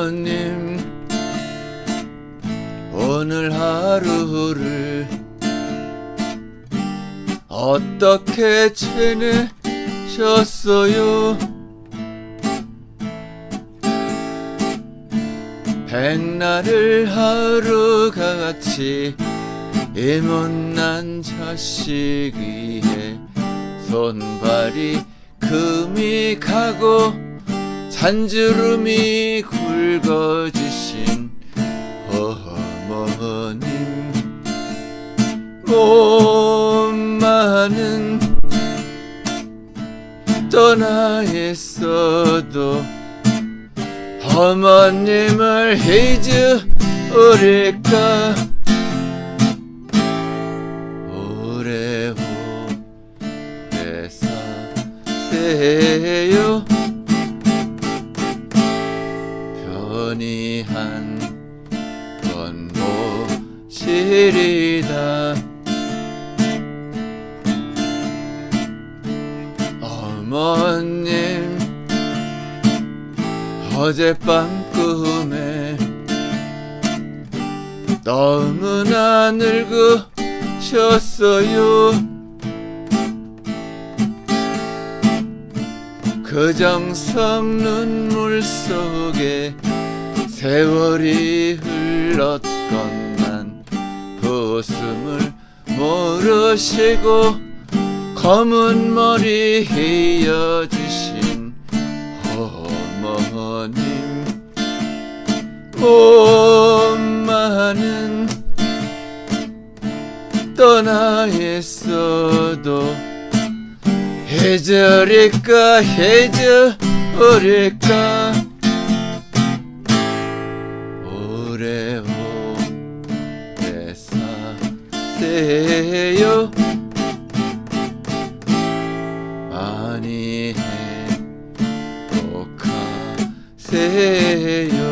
하나님 오늘 하루를 어떻게 지내셨어요? 백날을 하루가 같이 이 못난 자식 위에 손발이 금이 가고 잔주름이 굵어지신 어머님 몸만은 떠나 있어도 어머님을 잊으리까? 오래오래 사세요 편히 한번 모시리다. 어머님 어젯밤 꿈에 너무나 늙으셨어요. 그 정성 눈물 속에 세월이 흘렀건만 웃음을 모르시고 검은 머리 이어주신 어머님. 몸만은 떠나 있어도 해저릴까 해저릴까 오래오래 사세요 많이 행복하세요